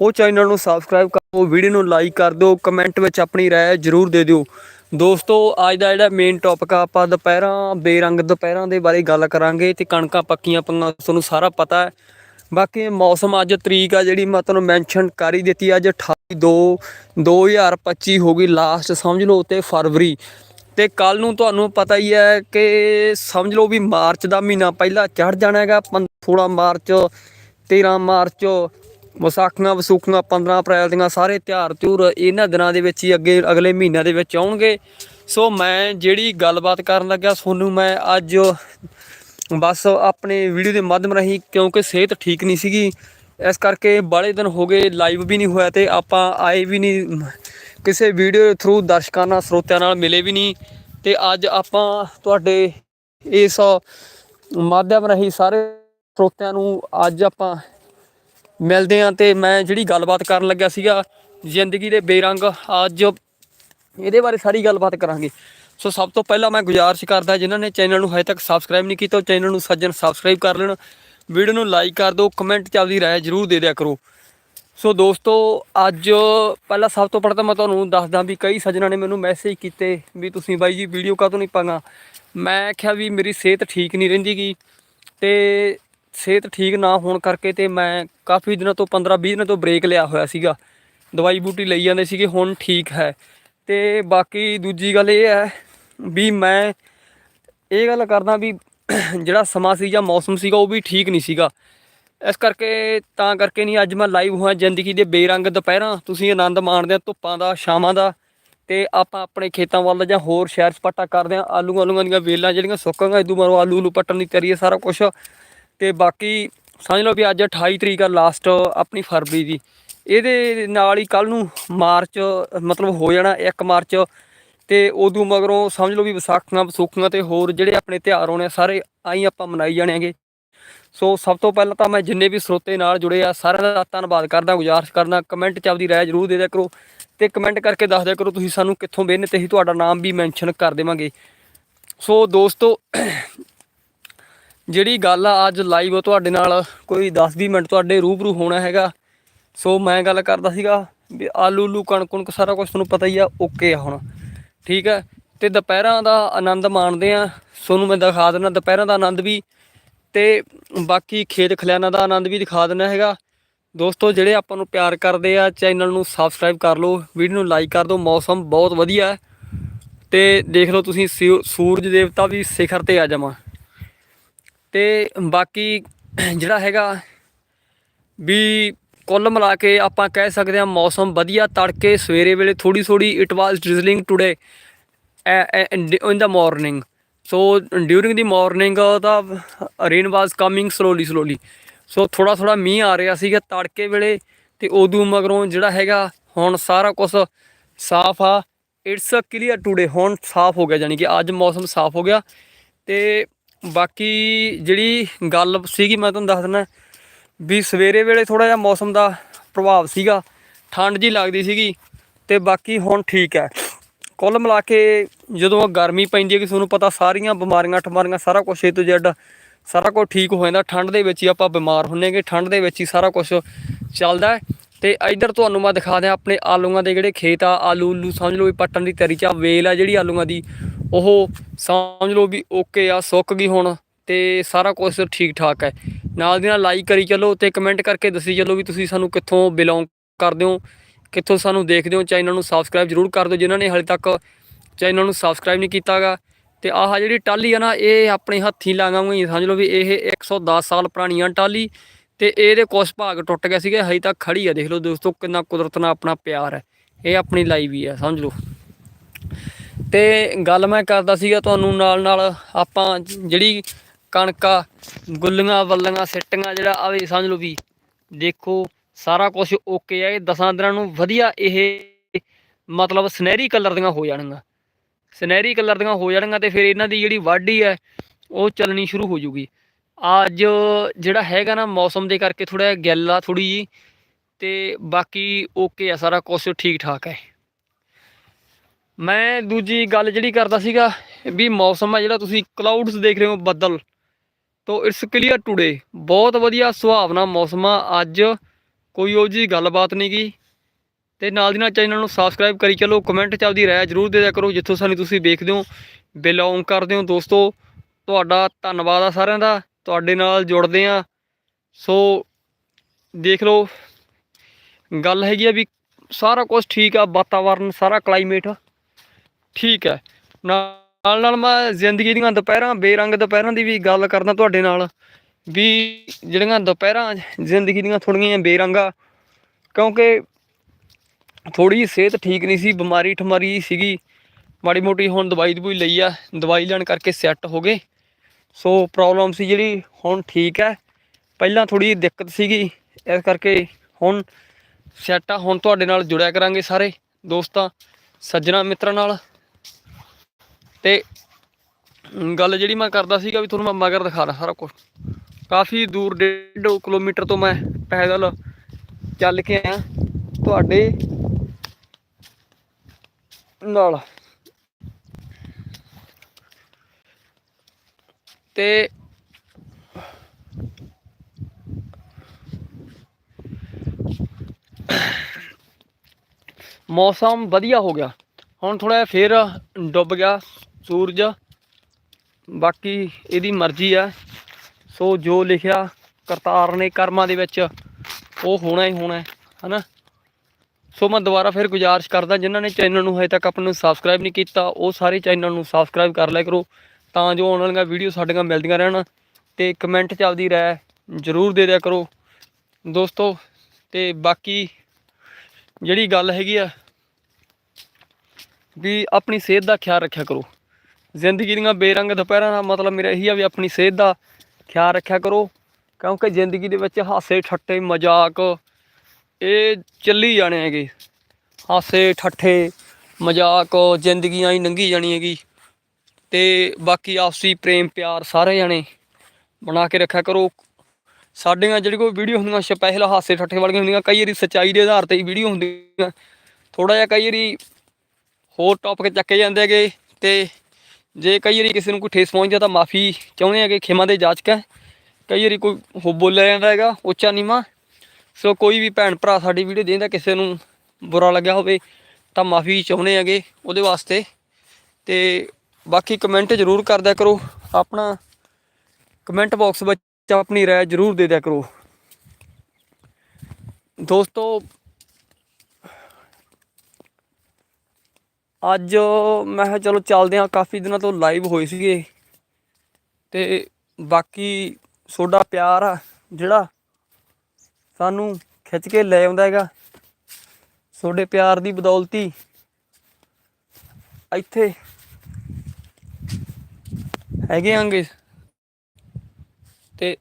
ਉਹ ਚੈਨਲ ਨੂੰ ਸਬਸਕ੍ਰਾਈਬ ਕਰ ਦਿਓ ਵੀਡੀਓ ਨੂੰ ਲਾਈਕ ਕਰ ਦਿਓ ਕਮੈਂਟ ਵਿੱਚ ਆਪਣੀ ਰਾਏ ਜ਼ਰੂਰ ਦੇ ਦਿਓ। ਦੋਸਤੋ, ਅੱਜ ਦਾ ਜਿਹੜਾ ਮੇਨ ਟੌਪਿਕ ਆ, ਆਪਾਂ ਦੁਪਹਿਰਾਂ, ਬੇਰੰਗ ਦੁਪਹਿਰਾਂ ਦੇ ਬਾਰੇ ਗੱਲ ਕਰਾਂਗੇ ਤੇ ਕਣਕਾਂ ਪੱਕੀਆਂ ਪਈਆਂ ਤੁਹਾਨੂੰ ਸਾਰਾ ਪਤਾ ਹੈ। ਬਾਕੀ ਮੌਸਮ ਅੱਜ ਤਰੀਕ ਆ, ਜਿਹੜੀ ਮੈਂ ਤੁਹਾਨੂੰ ਮੈਂਸ਼ਨ ਕਰ ਹੀ ਦਿੱਤੀ, ਅੱਜ 28 2 2025 ਹੋ ਗਈ ਲਾਸਟ ਸਮਝ ਲਓ ਤੇ ਫਰਵਰੀ। ਤੇ ਕੱਲ ਨੂੰ ਤੁਹਾਨੂੰ ਪਤਾ ਹੀ ਹੈ ਕਿ ਸਮਝ ਲਓ ਵੀ ਮਾਰਚ ਦਾ ਮਹੀਨਾ ਪਹਿਲਾਂ ਚੜ ਜਾਣਾ ਹੈਗਾ ਪੰ- 16 ਮਾਰਚ 13 ਮਾਰਚ ਵਿਸਾਖੀਆਂ ਵਸੂਖੀਆਂ 15 ਅਪ੍ਰੈਲ ਦੀਆਂ ਸਾਰੇ ਤਿਉਹਾਰ ਤਿਉਰ ਇਹਨਾਂ ਦਿਨਾਂ ਦੇ ਵਿੱਚ ਹੀ ਅੱਗੇ, ਅਗਲੇ ਮਹੀਨਿਆਂ ਦੇ ਵਿੱਚ ਆਉਣਗੇ। ਸੋ ਮੈਂ ਜਿਹੜੀ ਗੱਲਬਾਤ ਕਰਨ ਲੱਗਿਆ ਤੁਹਾਨੂੰ ਮੈਂ ਅੱਜ ਬਸ ਆਪਣੇ ਵੀਡੀਓ ਦੇ ਮਾਧਿਅਮ ਰਾਹੀਂ, ਕਿਉਂਕਿ ਸਿਹਤ ਠੀਕ ਨਹੀਂ ਸੀਗੀ, ਇਸ ਕਰਕੇ ਬਾਲੇ ਦਿਨ ਹੋ ਗਏ ਲਾਈਵ ਵੀ ਨਹੀਂ ਹੋਇਆ ਤੇ ਆਪਾਂ ਆਏ ਵੀ ਨਹੀਂ। ਕਿਸੇ ਵੀਡੀਓ ਥਰੂ ਦਰਸ਼ਕਾਂ ਨਾਲ, ਸਰੋਤਿਆਂ ਨਾਲ ਮਿਲੇ ਵੀ ਨਹੀਂ। ਤੇ ਅੱਜ ਆਪਾਂ ਤੁਹਾਡੇ ਇਸ ਮਾਧਿਅਮ ਰਾਹੀਂ ਸਾਰੇ ਸਰੋਤਿਆਂ ਨੂੰ ਅੱਜ ਆਪਾਂ ਮਿਲਦੇ ਹਾਂ ਤੇ ਮੈਂ ਜਿਹੜੀ ਗੱਲਬਾਤ ਕਰਨ ਲੱਗਿਆ ਸੀਗਾ, ਜ਼ਿੰਦਗੀ ਦੇ ਬੇਰੰਗ ਅੱਜ ਇਹਦੇ ਬਾਰੇ ਸਾਰੀ ਗੱਲਬਾਤ ਕਰਾਂਗੇ। ਸੋ ਸਭ ਤੋਂ ਪਹਿਲਾਂ ਮੈਂ ਗੁਜ਼ਾਰਿਸ਼ ਕਰਦਾ ਜਿਨ੍ਹਾਂ ਨੇ ਚੈਨਲ ਨੂੰ ਹਜੇ ਤੱਕ ਸਬਸਕ੍ਰਾਈਬ ਨਹੀਂ ਕੀਤਾ, ਉਹ ਚੈਨਲ ਨੂੰ ਸੱਜਣ ਸਬਸਕ੍ਰਾਈਬ ਕਰ ਲੈਣ। ਵੀਡੀਓ ਨੂੰ ਲਾਈਕ ਕਰ ਦਿਓ ਕਮੈਂਟ ਚ ਆਪਦੀ ਰਾਏ ਜ਼ਰੂਰ ਦੇ ਦਿਆ ਕਰੋ। ਸੋ ਦੋਸਤੋ, ਅੱਜ ਪਹਿਲਾਂ ਸਭ ਤੋਂ ਪਹਿਲਾਂ ਤਾਂ ਮੈਂ ਤੁਹਾਨੂੰ ਦੱਸਦਾ ਵੀ ਕਈ ਸੱਜਣਾਂ ਨੇ ਮੈਨੂੰ ਮੈਸੇਜ ਕੀਤੇ ਵੀ ਤੁਸੀਂ ਬਾਈ ਜੀ ਵੀਡੀਓ ਕਾਹਤੋਂ ਨਹੀਂ ਪਾਗਾ ਮੈਂ ਆਖਿਆ ਵੀ ਮੇਰੀ ਸਿਹਤ ਠੀਕ ਨਹੀਂ ਰਹਿੰਦੀਗੀ। ਤੇ ਸਿਹਤ ਠੀਕ ਨਾ ਹੋਣ ਕਰਕੇ ਤੇ ਮੈਂ ਕਾਫੀ ਦਿਨਾਂ ਤੋਂ 15 20 ਦਿਨਾਂ ਤੋਂ ਬ੍ਰੇਕ ਲਿਆ ਹੋਇਆ ਸੀਗਾ। ਦਵਾਈ ਬੂਟੀ ਲਈ ਜਾਂਦੇ ਸੀਗੇ, ਹੁਣ ਠੀਕ ਹੈ। ਤੇ ਬਾਕੀ ਦੂਜੀ ਗੱਲ ਇਹ ਹੈ ਵੀ ਮੈਂ ਇਹ ਗੱਲ ਕਰਦਾ ਵੀ ਜਿਹੜਾ ਸਮਾਂ ਸੀ ਜਾਂ ਮੌਸਮ ਸੀਗਾ, ਉਹ ਵੀ ਠੀਕ ਨਹੀਂ ਸੀਗਾ। ਇਸ ਕਰਕੇ ਤਾਂ ਕਰਕੇ ਨਹੀਂ ਅੱਜ ਮੈਂ ਲਾਈਵ ਹੋਇਆ ਜ਼ਿੰਦਗੀ ਦੇ ਬੇਰੰਗ ਦੁਪਹਿਰਾਂ। ਤੁਸੀਂ ਆਨੰਦ ਮਾਣਦੇ ਆ ਧੁੱਪਾਂ ਦਾ ਛਾਵਾਂ ਦਾ। ਤੇ ਆਪਾਂ ਆਪਣੇ ਖੇਤਾਂ ਵੱਲ ਜਾਂ ਹੋਰ ਸ਼ਹਿਰ ਸਪਾਟਾ ਕਰਦੇ ਆ ਆਲੂ ਆਲੂਆਂ ਦੀਆਂ ਵੇਲਾਂ ਜਿਹੜੀਆਂ ਸੁੱਕਾਂਗਾ ਇਦੋਂ ਮਾਰੋ ਆਲੂ ਆਲੂ ਪੱਟਣ ਦੀ ਤਿਆਰੀ ਹੈ ਸਾਰਾ ਕੁਝ ਤੇ ਬਾਕੀ ਸਮਝ ਲਓ ਵੀ ਅੱਜ 28 ਤਰੀਕ ਆ ਲਾਸਟ ਆਪਣੀ ਫਰਵਰੀ ਦੀ। ਇਹਦੇ ਨਾਲ ਹੀ ਕੱਲ ਨੂੰ ਮਾਰਚ ਮਤਲਬ ਹੋ ਜਾਣਾ 1 ਮਾਰਚ ਤੇ ਉਦੋਂ ਮਗਰੋਂ ਸਮਝ ਲਓ ਵੀ ਵਿਸਾਖੀਆਂ ਵਿਸੂਖੀਆਂ ਤੇ ਹੋਰ ਜਿਹੜੇ ਆਪਣੇ ਤਿਉਹਾਰ ਹੋਣੇ ਆ, ਸਾਰੇ ਆਈ ਆਪਾਂ ਮਨਾਈ ਜਾਣੇਗੇ ਸੋ ਸਭ ਤੋਂ ਪਹਿਲਾਂ ਤਾਂ ਮੈਂ ਜਿੰਨੇ ਵੀ ਸਰੋਤੇ ਨਾਲ ਜੁੜੇ ਆ ਸਾਰਿਆਂ ਦਾ ਧੰਨਵਾਦ ਕਰਦਾ ਗੁਜ਼ਾਰਿਸ਼ ਕਰਦਾ ਕਮੈਂਟ 'ਚ ਆਪਦੀ ਰਾਏ ਜ਼ਰੂਰ ਦੇ ਦਿਆ ਕਰੋ ਤੇ ਕਮੈਂਟ ਕਰਕੇ ਦੱਸ ਦਿਆ ਕਰੋ ਤੁਸੀਂ ਸਾਨੂੰ ਕਿੱਥੋਂ ਵੇਖਦੇ ਤੇ ਅਸੀਂ ਤੁਹਾਡਾ ਨਾਮ ਵੀ ਮੈਂਸ਼ਨ ਕਰ ਦੇਵਾਂਗੇ। ਸੋ ਦੋਸਤੋ ਜਿਹੜੀ ਗੱਲ ਆ ਅੱਜ ਲਾਈਵ ਤੁਹਾਡੇ ਨਾਲ, ਕੋਈ 10-20 ਮਿੰਟ ਤੁਹਾਡੇ ਰੂਬਰੂ ਹੋਣਾ ਹੈਗਾ। ਸੋ ਮੈਂ ਗੱਲ ਕਰਦਾ ਸੀਗਾ ਵੀ ਆਲੂ ਲੂ ਕਣਕ, ਕੁਣਕ ਸਾਰਾ ਕੁਝ ਤੁਹਾਨੂੰ ਪਤਾ ਹੀ ਆ ਓਕੇ ਆ ਹੁਣ। ਠੀਕ ਹੈ ਤੇ ਦੁਪਹਿਰਾਂ ਦਾ ਆਨੰਦ ਮਾਣਦੇ ਆ। ਤੁਹਾਨੂੰ ਮੈਂ ਦਿਖਾ ਦਿੰਦਾ, ਦੁਪਹਿਰਾਂ ਦਾ ਆਨੰਦ ਵੀ ਤੇ ਬਾਕੀ ਖੇਤ ਖਲਿਆਣਾ ਦਾ ਆਨੰਦ ਵੀ ਦਿਖਾ ਦਿੰਦਾ ਹੈਗਾ। ਦੋਸਤੋ, ਜਿਹੜੇ ਆਪਾਂ ਨੂੰ ਪਿਆਰ ਕਰਦੇ ਆ, ਚੈਨਲ ਨੂੰ ਸਬਸਕ੍ਰਾਈਬ ਕਰ ਲਓ ਵੀਡੀਓ ਨੂੰ ਲਾਈਕ ਕਰ ਦਿਓ, ਮੌਸਮ ਬਹੁਤ ਵਧੀਆ। ਹੈ ਤੇ ਦੇਖ ਲਓ ਤੁਸੀਂ ਸਿਉ- ਸੂਰਜ ਦੇਵਤਾ ਵੀ ਸਿਖਰ ਤੇ ਆ ਜਾਵਾਂ। ਤੇ ਬਾਕੀ ਜਿਹੜਾ ਹੈਗਾ ਵੀ ਕੁੱਲ ਮਿਲਾ ਕੇ ਆਪਾਂ ਕਹਿ ਸਕਦੇ ਹਾਂ ਮੌਸਮ ਵਧੀਆ ਤੜਕੇ, ਸਵੇਰੇ ਵੇਲੇ ਥੋੜੀ ਥੋੜੀ it was drizzling today in the morning so during the morning the rain was coming slowly slowly so ਥੋੜਾ ਥੋੜਾ ਮੀਂਹ ਆ ਰਿਹਾ ਸੀਗਾ ਤੜਕੇ ਵੇਲੇ ਤੇ ਉਦੋਂ ਮਗਰੋਂ ਜਿਹੜਾ ਹੈਗਾ ਹੁਣ ਸਾਰਾ ਕੁਝ ਸਾਫ਼ ਆ। ਇਟਸ ਕਲੀਅਰ ਟੂਡੇ ਹੁਣ ਸਾਫ਼ ਹੋ ਗਿਆ ਜਾਨੀ ਕਿ ਅੱਜ ਮੌਸਮ ਸਾਫ਼ ਹੋ ਗਿਆ ਤੇ ਬਾਕੀ ਜਿਹੜੀ ਗੱਲ ਸੀਗੀ ਮੈਂ ਤੁਹਾਨੂੰ ਦੱਸ ਦਿੰਦਾ ਵੀ ਸਵੇਰੇ ਵੇਲੇ ਥੋੜਾ ਜਿਹਾ ਮੌਸਮ ਦਾ ਪ੍ਰਭਾਵ ਸੀਗਾ, ਠੰਡ ਜੀ ਲੱਗਦੀ ਸੀਗੀ, ਤੇ ਬਾਕੀ ਹੁਣ ਠੀਕ ਹੈ ਕੁੱਲ ਮਿਲਾ ਕੇ ਜਦੋਂ ਗਰਮੀ ਪੈਂਦੀ ਹੈ ਕਿ ਤੁਹਾਨੂੰ ਪਤਾ ਸਾਰੀਆਂ ਬਿਮਾਰੀਆਂ, ਠਮਾਰੀਆਂ, ਸਾਰਾ ਕੁਝ ਏ ਤੋਂ ਜ਼ੈਡ ਸਾਰਾ ਕੁਝ ਠੀਕ ਹੋ ਜਾਂਦਾ ਠੰਡ ਦੇ ਵਿੱਚ ਹੀ ਆਪਾਂ ਬਿਮਾਰ ਹੁੰਨੇਗੇ ਠੰਡ ਦੇ ਵਿੱਚ ਹੀ ਸਾਰਾ ਕੁਝ ਚੱਲਦਾ ਹੈ। ਤੇ ਇਧਰ ਤੁਹਾਨੂੰ ਮੈਂ ਦਿਖਾ ਦਿਆਂ ਆਪਣੇ ਆਲੂਆਂ ਦੇ ਜਿਹੜੇ ਖੇਤ ਆ ਆਲੂ ਉਲੂ ਸਮਝ ਲਓ ਵੀ ਪੱਟਣ ਦੀ ਤਿਆਰੀ ਚ ਆ, ਵੇਲ ਆ ਜਿਹੜੀ ਆਲੂਆਂ ਦੀ ਉਹ ਸਮਝ ਲਓ ਵੀ ਓਕੇ ਆ, ਸੁੱਕ ਗਈ ਹੁਣ ਤੇ ਸਾਰਾ ਕੁਝ ਠੀਕ ਠਾਕ ਹੈ ਨਾਲ ਦੀ ਨਾਲ ਲਾਈਕ ਕਰੀ ਚੱਲੋ ਤੇ ਕਮੈਂਟ ਕਰਕੇ ਦੱਸੀ ਚੱਲੋ ਵੀ ਤੁਸੀਂ ਸਾਨੂੰ ਕਿੱਥੋਂ ਬਿਲੋਂਗ ਕਰਦੇ ਹੋ, ਕਿੱਥੋਂ ਸਾਨੂੰ ਦੇਖਦੇ ਹੋ। ਚੈਨਲ ਨੂੰ ਸਬਸਕ੍ਰਾਈਬ ਜਰੂਰ ਕਰ ਦਿਓ ਜਿਨ੍ਹਾਂ ਨੇ ਹਾਲੇ ਤੱਕ ਚੈਨਲ ਨੂੰ ਸਬਸਕ੍ਰਾਈਬ ਨਹੀਂ ਕੀਤਾਗਾ ਤੇ ਆਹ ਜਿਹੜੀ ਟਾਲੀ ਆ ਨਾ, ਇਹ ਆਪਣੇ ਹੱਥੀਂ ਲਾਂਗਾ ਹੋਈ ਸਮਝ ਲਓ ਵੀ ਇਹ 110 ਸਾਲ ਪੁਰਾਣੀ ਆ ਟਾਲੀ ਤੇ ਇਹਦੇ ਕੁਛ ਭਾਗ ਟੁੱਟ ਗਏ ਸੀਗੇ, ਹਜੇ ਤੱਕ ਖੜੀ ਆ। ਦੇਖ ਲਓ ਦੋਸਤੋ, ਕਿੰਨਾ ਕੁਦਰਤ ਨਾਲ ਆਪਣਾ ਪਿਆਰ ਹੈ ਇਹ ਆਪਣੀ ਲਾਈਵ ਹੀ ਆ, ਸਮਝ ਲਓ। ਤੇ ਗੱਲ ਮੈਂ ਕਰਦਾ ਸੀਗਾ ਤੁਹਾਨੂੰ ਨਾਲ ਨਾਲ ਆਪਾਂ ਜਿਹੜੀ ਕਣਕਾਂ, ਗੁੱਲੀਆਂ, ਵੱਲੀਆਂ, ਸਿੱਟੀਆਂ ਜਿਹੜਾ ਆਵੇ ਸਮਝ ਲਓ ਵੀ ਦੇਖੋ ਸਾਰਾ ਕੁਝ ਓਕੇ ਹੈ ਇਹ ਦਸਾਂ ਦਿਨਾਂ ਨੂੰ ਵਧੀਆ ਇਹ ਮਤਲਬ ਸੁਨਹਿਰੀ ਕਲਰ ਦੀਆਂ ਹੋ ਜਾਣਗੀਆਂ। ਸੁਨਹਿਰੀ ਕਲਰ ਦੀਆਂ ਹੋ ਜਾਣਗੀਆਂ ਤੇ ਫਿਰ ਇਹਨਾਂ ਦੀ ਜਿਹੜੀ ਵਾਢੀ ਹੈ, ਉਹ ਚੱਲਣੀ ਸ਼ੁਰੂ ਹੋ ਜੂਗੀ ਅੱਜ ਜਿਹੜਾ ਹੈਗਾ ਨਾ ਮੌਸਮ ਦੇ ਕਰਕੇ ਥੋੜਾ ਜਿਹਾ ਗਿੱਲ ਆ ਥੋੜੀ ਜੀ ਤੇ ਬਾਕੀ ਓਕੇ ਆ, ਸਾਰਾ ਕੁਝ ਠੀਕ ਠਾਕ ਹੈ। ਮੈਂ ਦੂਜੀ ਗੱਲ ਜਿਹੜੀ ਕਰਦਾ ਸੀਗਾ, ਵੀ ਮੌਸਮ ਆ ਜਿਹੜਾ ਤੁਸੀਂ ਕਲਾਊਡਸ ਦੇਖ ਰਹੇ ਹੋ ਬੱਦਲ। ਤੋਂ ਇਟਸ ਕਲੀਅਰ ਟੁਡੇ ਬਹੁਤ ਵਧੀਆ ਸੁਹਾਵਣਾ ਮੌਸਮ ਆ, ਅੱਜ ਕੋਈ ਉਹ ਜੀ ਗੱਲਬਾਤ ਨਹੀਂ ਗੀ। ਤੇ ਨਾਲ ਦੀ ਨਾਲ ਚੈਨਲ ਨੂੰ ਸਬਸਕ੍ਰਾਈਬ ਕਰੀ ਚੱਲੋ ਕਮੈਂਟ 'ਚ ਆਪਦੀ ਰਾਏ ਜਰੂਰ ਦੇ ਦਿਆ ਕਰੋ, ਜਿੱਥੋਂ ਸਾਨੂੰ ਤੁਸੀਂ ਵੇਖਦੇ ਹੋ। ਬਿਲੋਂਗ ਕਰਦੇ ਹੋ ਦੋਸਤੋ। ਤੁਹਾਡਾ ਧੰਨਵਾਦ ਆ ਸਾਰਿਆਂ ਦਾ, ਤੁਹਾਡੇ ਨਾਲ ਜੁੜਦੇ ਆ। ਸੋ ਦੇਖ ਲਓ, ਗੱਲ ਹੈਗੀ ਆ ਵੀ ਸਾਰਾ ਕੁਝ ਠੀਕ ਆ, ਵਾਤਾਵਰਨ, ਸਾਰਾ ਕਲਾਈਮੇਟ ਠੀਕ ਹੈ। ਨਾਲ ਨਾਲ ਮੈਂ ਜ਼ਿੰਦਗੀ ਦੀਆਂ ਦੁਪਹਿਰਾਂ, ਬੇਰੰਗ ਦੁਪਹਿਰਾਂ ਦੀ ਵੀ ਗੱਲ ਕਰਦਾ ਤੁਹਾਡੇ ਨਾਲ ਵੀ ਜਿਹੜੀਆਂ ਦੁਪਹਿਰਾਂ ਜ਼ਿੰਦਗੀ ਦੀਆਂ ਥੋੜੀਆਂ ਬੇਰੰਗਾ, ਕਿਉਂਕਿ ਥੋੜੀ ਸਿਹਤ ਠੀਕ ਨਹੀਂ ਸੀ, ਬਿਮਾਰੀ ਠਮਾਰੀ ਸੀਗੀ, ਮਾੜੀ ਮੋਟੀ ਹੁਣ ਦਵਾਈ ਦਵਾਈ ਲਈ ਆ, ਦਵਾਈ ਲੈਣ ਕਰਕੇ ਸੈੱਟ ਹੋ ਗਏ। ਸੋ ਪ੍ਰੋਬਲਮ ਸੀ ਜਿਹੜੀ, ਹੁਣ ਠੀਕ ਹੈ। ਪਹਿਲਾਂ ਥੋੜੀ ਦਿੱਕਤ ਸੀਗੀ, ਇਸ ਕਰਕੇ ਹੁਣ ਸੈੱਟ ਆ, ਹੁਣ ਤੁਹਾਡੇ ਨਾਲ ਜੁੜਿਆ ਕਰਾਂਗੇ ਸਾਰੇ ਦੋਸਤਾਂ, ਸੱਜਣਾ ਮਿੱਤਰਾਂ ਨਾਲ। ਤੇ ਗੱਲ ਜਿਹੜੀ ਮੈਂ ਕਰਦਾ ਸੀਗਾ ਵੀ ਤੁਹਾਨੂੰ ਮੈਂ ਮਗਰ ਦਿਖਾ ਰਿਹਾ ਸਾਰਾ ਕੁਝ ਕਾਫੀ ਦੂਰ 1.5 ਕਿਲੋਮੀਟਰ ਤੋਂ ਮੈਂ ਪੈਦਲ ਚੱਲ ਕੇ ਆਇਆ ਤੁਹਾਡੇ ਨਾਲ। ਤੇ ਮੌਸਮ ਵਧੀਆ ਹੋ ਗਿਆ। ਹੁਣ ਥੋੜਾ ਫੇਰ ਡੁੱਬ ਗਿਆ। ਸੂਰਜ। ਬਾਕੀ ਇਹਦੀ ਮਰਜ਼ੀ ਆ। ਸੋ ਜੋ ਲਿਖਿਆ ਕਰਤਾਰ ਨੇ ਕਰਮਾਂ ਦੇ ਵਿੱਚ, ਉਹ ਹੋਣਾ ਹੀ ਹੋਣਾ ਹੈ ਹਨਾ? ਸੋ ਮੈਂ ਦੁਬਾਰਾ ਫਿਰ ਗੁਜ਼ਾਰਿਸ਼ ਕਰਦਾ, ਜਿਨ੍ਹਾਂ ਨੇ ਚੈਨਲ ਨੂੰ ਹਜੇ ਤੱਕ ਆਪਾਂ ਨੂੰ ਸਬਸਕ੍ਰਾਈਬ ਨਹੀਂ ਕੀਤਾ, ਉਹ ਸਾਰੇ ਚੈਨਲ ਨੂੰ ਸਬਸਕ੍ਰਾਈਬ ਕਰ ਲਿਆ ਕਰੋ, ਤਾਂ ਜੋ ਆਉਣ ਵਾਲੀਆਂ ਵੀਡੀਓ ਸਾਡੀਆਂ ਮਿਲਦੀਆਂ ਰਹਿਣ ਤੇ ਕਮੈਂਟ ਚੱਲਦੀ ਰਹਿ, ਜਰੂਰ ਦੇ ਦਿਆ ਕਰੋ। ਦੋਸਤੋ, ਤੇ ਬਾਕੀ ਜਿਹੜੀ ਗੱਲ ਹੈਗੀ ਆ, ਵੀ ਆਪਣੀ ਸਿਹਤ ਦਾ ਖਿਆਲ ਰੱਖਿਆ ਕਰੋ। ਜ਼ਿੰਦਗੀ ਦੀਆਂ ਬੇਰੰਗ ਦੁਪਹਿਰਾਂ ਦਾ ਮਤਲਬ ਮੇਰਾ ਇਹੀ ਆ ਵੀ ਆਪਣੀ ਸਿਹਤ ਦਾ ਖਿਆਲ ਰੱਖਿਆ ਕਰੋ, ਕਿਉਂਕਿ ਜ਼ਿੰਦਗੀ ਦੇ ਵਿੱਚ ਹਾਸੇ ਠੱਟੇ ਮਜ਼ਾਕ ਇਹ ਚੱਲੀ ਜਾਣੇ ਹੈਗੇ। ਹਾਸੇ, ਠੱਠੇ, ਮਜ਼ਾਕ ਜ਼ਿੰਦਗੀਆਂ ਹੀ ਲੰਘੀ ਜਾਣੀ ਹੈਗੀ। ਤੇ ਬਾਕੀ ਆਪਸੀ ਪ੍ਰੇਮ, ਪਿਆਰ ਸਾਰੇ ਜਾਣੇ ਬਣਾ ਕੇ ਰੱਖਿਆ ਕਰੋ। ਸਾਡੀਆਂ ਜਿਹੜੀ ਕੋਈ ਵੀਡੀਓ ਹੁੰਦੀਆਂ, ਸਪੈਸ਼ਲ ਹਾਸੇ, ਠੱਠੇ ਵਾਲੀਆਂ ਹੁੰਦੀਆਂ, ਕਈ ਵਾਰੀ ਸੱਚਾਈ ਦੇ ਆਧਾਰ ਤੇ ਹੀ ਵੀਡੀਓ ਹੁੰਦੀਆਂ। ਥੋੜਾ ਜਿਹਾ ਕਈ ਵਾਰੀ ਹੋਰ ਟੌਪਿਕ ਚੱਕੇ ਜਾਂਦੇ ਹੈਗੇ ਤੇ ਜੇ ਕਈ ਵਾਰੀ ਕਿਸੇ ਨੂੰ ਕੋਈ ਠੇਸ ਪਹੁੰਚਦਾ ਤਾਂ ਮਾਫੀ ਚਾਹੁੰਦੇ ਹੈਗੇ ਖਿਮਾ ਦੇ ਜਾਚਕ ਹੈ। ਕਈ ਵਾਰੀ ਕੋਈ ਹੋ ਬੋਲਿਆ ਜਾਂਦਾ ਹੈਗਾ, ਉੱਚਾ ਨੀਵਾਂ। ਸੋ ਕੋਈ ਵੀ ਭੈਣ ਭਰਾ ਸਾਡੀ ਵੀਡੀਓ ਦੇਖਦਾ ਕਿਸੇ ਨੂੰ ਬੁਰਾ ਲੱਗਿਆ ਹੋਵੇ ਤਾਂ ਮਾਫੀ ਚਾਹੁੰਦੇ ਹੈਗੇ ਉਹਦੇ ਵਾਸਤੇ। ਤੇ ਬਾਕੀ ਕਮੈਂਟ ਜ਼ਰੂਰ ਕਰ ਕਰੋ। ਆਪਣਾ ਕਮੈਂਟ ਬਾਕਸ ਵਿੱਚ ਆਪਣੀ ਰਾਏ ਜ਼ਰੂਰ ਦੇ ਦਿਆ ਕਰੋ। ਦੋਸਤੋ ਅੱਜ ਮੈਂ ਕਿਹਾ ਚਲੋ ਚੱਲਦੇ ਹਾਂ, ਕਾਫੀ ਦਿਨਾਂ ਤੋਂ ਲਾਈਵ ਹੋਏ ਸੀਗੇ। ਤੇ ਬਾਕੀ ਤੁਹਾਡਾ ਪਿਆਰ ਆ, ਜਿਹੜਾ ਸਾਨੂੰ ਖਿੱਚ ਕੇ ਲੈ ਆਉਂਦਾ ਹੈਗਾ। ਤੁਹਾਡੇ ਪਿਆਰ ਦੀ ਬਦੌਲਤੀ ਇੱਥੇ ਹੈਗੇ ਆਂਗੇ ਤੇ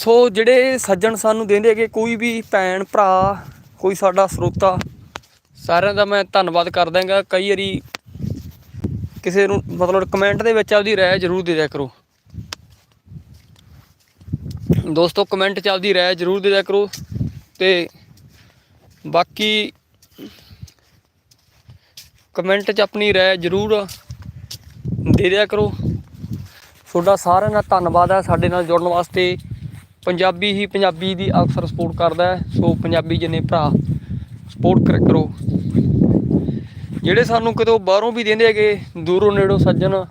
ਸੋ ਜਿਹੜੇ ਸੱਜਣ ਸਾਨੂੰ ਦਿੰਦੇ ਹੈਗੇ, ਕੋਈ ਵੀ ਭੈਣ, ਭਰਾ, ਕੋਈ ਸਾਡਾ ਸਰੋਤਾ, ਸਾਰਿਆਂ ਦਾ ਮੈਂ ਧੰਨਵਾਦ ਕਰਦਾ ਹਾਂ ਕਈ ਵਾਰੀ ਕਿਸੇ ਨੂੰ ਮਤਲਬ ਕਮੈਂਟ ਦੇ ਵਿੱਚ ਆਪਦੀ ਰਾਏ ਜ਼ਰੂਰ ਦੇ ਦਿਆ ਕਰੋ। ਦੋਸਤੋ ਕਮੈਂਟ 'ਚ ਆਪਦੀ ਰਾਏ ਜ਼ਰੂਰ ਦੇ ਦਿਆ ਕਰੋ ਤੇ ਬਾਕੀ ਕਮੈਂਟ 'ਚ ਆਪਣੀ ਰਾਏ ਜ਼ਰੂਰ ਦੇ ਦਿਆ ਕਰੋ। ਤੁਹਾਡਾ ਸਾਰਿਆਂ ਦਾ ਧੰਨਵਾਦ ਹੈ ਸਾਡੇ ਨਾਲ ਜੁੜਨ ਵਾਸਤੇ। ਪੰਜਾਬੀ ਹੀ ਪੰਜਾਬੀ ਦੀ ਅਕਸਰ ਸਪੋਰਟ ਕਰਦਾ ਹੈ, ਸੋ ਪੰਜਾਬੀ ਜਿੰਨੇ ਭਰਾ ਸਪੋਰਟ ਕਰ, ਕਰੋ। ਜਿਹੜੇ ਸਾਨੂੰ ਕਿਤੋਂ ਬਾਹਰੋਂ ਵੀ ਦਿੰਦੇ ਹੈਗੇ, ਦੂਰੋਂ ਨੇੜੋਂ ਸੱਜਣ,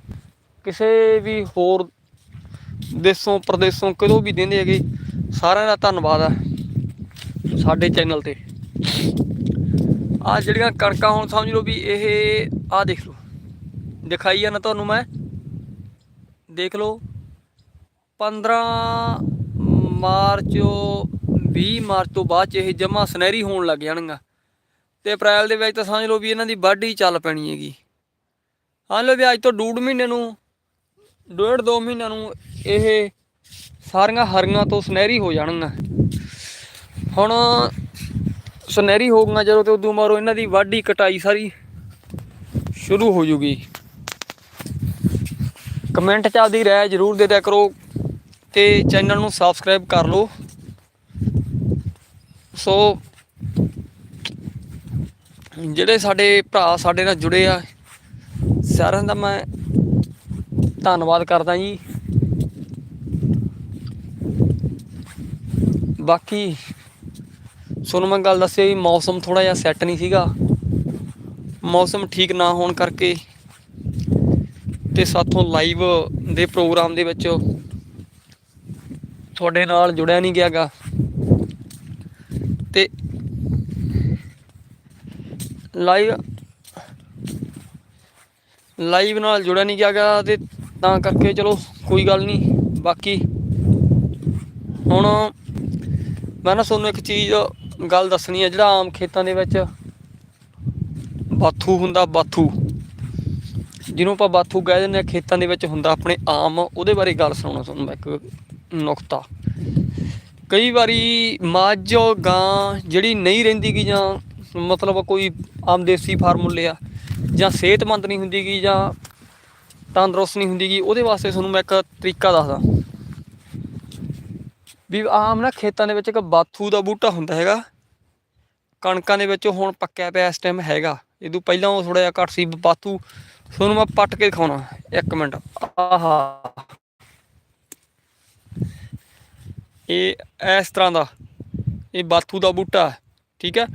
ਕਿਸੇ ਵੀ ਹੋਰ ਦੇਸੋਂ, ਪ੍ਰਦੇਸੋਂ ਕਿਤੋਂ ਵੀ ਦਿੰਦੇ ਹੈਗੇ, ਸਾਰਿਆਂ ਦਾ ਧੰਨਵਾਦ ਹੈ ਸਾਡੇ ਚੈਨਲ ਤੇ। ਆ ਜਿਹੜੀਆਂ ਕਣਕਾਂ ਹੁਣ ਸਮਝ ਲਓ ਵੀ ਇਹ ਆ ਦੇਖ ਲਓ। ਦਿਖਾਈ ਆ ਨਾ ਤੁਹਾਨੂੰ ਮੈਂ? ਦੇਖ ਲਓ। 15 ਮਾਰਚ 20 ਮਾਰਚ ਤੋਂ ਬਾਅਦ ਚ ਇਹ ਜਮਾ ਸੁਨਹਿਰੀ ਹੋਣ ਲੱਗ ਜਾਣਗਾ। ਤੇ ਅਪ੍ਰੈਲ ਦੇ ਵਿੱਚ ਤਾਂ ਸਮਝ ਲਓ ਵੀ ਇਹਨਾਂ ਦੀ ਵਾਢੀ ਚੱਲ ਪੈਣੀ ਹੈਗੀ। ਹਾਂ ਲਓ ਵੀ ਅੱਜ ਤੋਂ ਡੂਢ ਮਹੀਨੇ ਨੂੰ, ਡੇਢ ਦੋ ਮਹੀਨਿਆਂ ਨੂੰ ਇਹ ਸਾਰੀਆਂ ਹਰੀਆਂ ਤੋਂ ਸੁਨਹਿਰੀ ਹੋ ਜਾਣਗੀਆਂ। ਹੁਣ ਸੁਨਹਿਰੀ ਹੋ ਗਈਆਂ ਜਦੋਂ ਤੇ ਉਦੋਂ ਮਾਰੋ ਇਹਨਾਂ ਦੀ ਵਾਢੀ ਕਟਾਈ ਸਾਰੀ ਸ਼ੁਰੂ ਹੋ ਜੂਗੀ। ਕਮੈਂਟ ਚ ਆਪਦੀ ਰਾਏ ਜਰੂਰ ਦੇ ਦਿਆ ਕਰੋ। ਤੇ ਚੈਨਲ ਨੂੰ ਸਬਸਕ੍ਰਾਈਬ ਕਰ ਲਓ। ਸੋ ਜਿਹੜੇ ਸਾਡੇ ਭਰਾ ਸਾਡੇ ਨਾਲ ਜੁੜੇ ਆ, ਸਾਰਿਆਂ ਦਾ ਮੈਂ ਧੰਨਵਾਦ ਕਰਦਾ ਜੀ। ਬਾਕੀ, ਤੁਹਾਨੂੰ ਮੈਂ ਗੱਲ ਦੱਸਿਆ ਵੀ ਮੌਸਮ ਥੋੜਾ ਜਿਹਾ ਸੈੱਟ ਨਹੀਂ ਸੀਗਾ। ਮੌਸਮ ਠੀਕ ਨਾ ਹੋਣ ਕਰਕੇ ਤੇ ਸਾਥੋਂ ਲਾਈਵ ਦੇ ਪ੍ਰੋਗਰਾਮ ਦੇ ਵਿੱਚ ਤੁਹਾਡੇ ਨਾਲ ਜੁੜਿਆ ਨਹੀਂ ਗਿਆਗਾ ਤੇ ਲਾਈਵ ਲਾਈਵ ਨਾਲ ਜੁੜਿਆ ਨਹੀਂ ਗਿਆਗਾ ਤੇ ਤਾਂ ਕਰਕੇ ਚਲੋ ਕੋਈ ਗੱਲ ਨਹੀਂ। ਬਾਕੀ ਹੁਣ ਮੈਂ ਨਾ ਤੁਹਾਨੂੰ ਇੱਕ ਚੀਜ਼ ਗੱਲ ਦੱਸਣੀ ਹੈ ਜਿਹੜਾ ਆਮ ਖੇਤਾਂ ਦੇ ਵਿੱਚ ਬਾਥੂ ਹੁੰਦਾ, ਬਾਥੂ। ਜਿਹਨੂੰ ਆਪਾਂ ਬਾਥੂ ਕਹਿ ਦਿੰਦੇ ਆ, ਖੇਤਾਂ ਦੇ ਵਿੱਚ ਹੁੰਦਾ ਆਪਣੇ ਆਮ। ਉਹਦੇ ਬਾਰੇ ਗੱਲ ਸੁਣਾਉਣਾ ਤੁਹਾਨੂੰ ਮੈਂ ਇੱਕ ਨੁਕਤਾ। ਕਈ ਵਾਰੀ ਮੱਝ ਗਾਂ ਜਿਹੜੀ ਨਹੀਂ ਰਹਿੰਦੀ ਗੀ ਜਾਂ ਮਤਲਬ ਕੋਈ ਆਮ ਦੇਸੀ ਫਾਰਮੂਲੇ ਆ, ਜਾਂ ਸਿਹਤਮੰਦ ਨਹੀਂ ਹੁੰਦੀ ਗੀ ਜਾਂ ਤੰਦਰੁਸਤ ਨਹੀਂ ਹੁੰਦੀ ਗੀ, ਉਹਦੇ ਵਾਸਤੇ ਤੁਹਾਨੂੰ ਮੈਂ ਇੱਕ ਤਰੀਕਾ ਦੱਸਦਾ। ਵੀ ਆਮ ਨਾ ਖੇਤਾਂ ਦੇ ਵਿੱਚ ਇੱਕ ਬਾਥੂ ਦਾ ਬੂਟਾ ਹੁੰਦਾ ਹੈਗਾ। ਕਣਕਾਂ ਦੇ ਵਿੱਚ ਹੁਣ ਪੱਕਿਆ ਪਿਆ ਇਸ ਟਾਈਮ ਹੈਗਾ। ਇਹਦੋਂ ਪਹਿਲਾਂ ਉਹ ਥੋੜਾ ਜਿਹਾ ਘੱਟ ਸੀ, ਬਾਥੂ। ਤੁਹਾਨੂੰ ਮੈਂ ਪੱਟ ਕੇ ਦਿਖਾਉਣਾ, ਇੱਕ ਮਿੰਟ। ਆਹਾ। ਇਹ ਇਸ ਤਰ੍ਹਾਂ ਦਾ। ਇਹ ਬਾਥੂ ਦਾ ਬੂਟਾ, ਠੀਕ ਹੈ?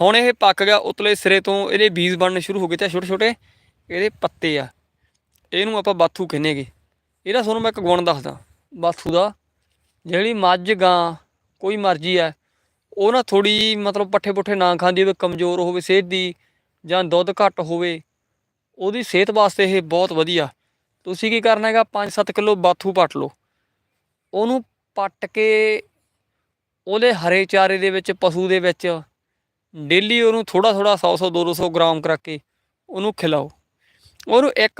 ਹੁਣ ਇਹ ਪੱਕ ਗਿਆ ਉਤਲੇ ਸਿਰੇ ਤੋਂ, ਇਹਦੇ ਬੀਜ ਬਣਨੇ ਸ਼ੁਰੂ ਹੋ ਗਏ ਤੇ ਛੋਟੇ ਛੋਟੇ ਇਹਦੇ ਪੱਤੇ ਆ। ਇਹਨੂੰ ਆਪਾਂ ਬਾਥੂ ਕਹਿੰਨੇਗੇ। ਇਹਦਾ ਤੁਹਾਨੂੰ ਮੈਂ ਇੱਕ ਗੁਣ ਦੱਸਦਾ। ਬਾਥੂ ਦਾ ਜਿਹੜੀ ਮੱਝ, ਗਾਂ, ਕੋਈ ਮਰਜ਼ੀ ਹੈ, ਉਹ ਨਾ ਥੋੜੀ ਮਤਲਬ ਪੱਠੇ ਪੁੱਠੇ ਨਾ ਖਾਂਦੀ ਹੋਵੇ, ਕਮਜ਼ੋਰ ਹੋਵੇ, ਸਿਹਤ ਦੀ ਜਾਂ ਦੁੱਧ ਘੱਟ ਹੋਵੇ, ਉਹਦੀ ਸਿਹਤ ਵਾਸਤੇ ਇਹ ਬਹੁਤ ਵਧੀਆ। ਤੁਸੀਂ ਕੀ ਕਰਨਾ ਹੈਗਾ 5-7 ਕਿਲੋ ਬਾਥੂ ਪੱਟ ਲਓ। ਉਹਨੂੰ ਪੱਟ ਕੇ ਉਹਦੇ ਹਰੇ ਚਾਰੇ ਦੇ ਵਿੱਚ, ਪਸ਼ੂ ਦੇ ਵਿੱਚ ਡੇਲੀ ਉਹਨੂੰ ਥੋੜਾ ਥੋੜਾ 100 100 200 ਗ੍ਰਾਮ ਕਰਾ ਕੇ ਉਹਨੂੰ ਖਿਲਾਓ। ਉਹਨੂੰ ਇੱਕ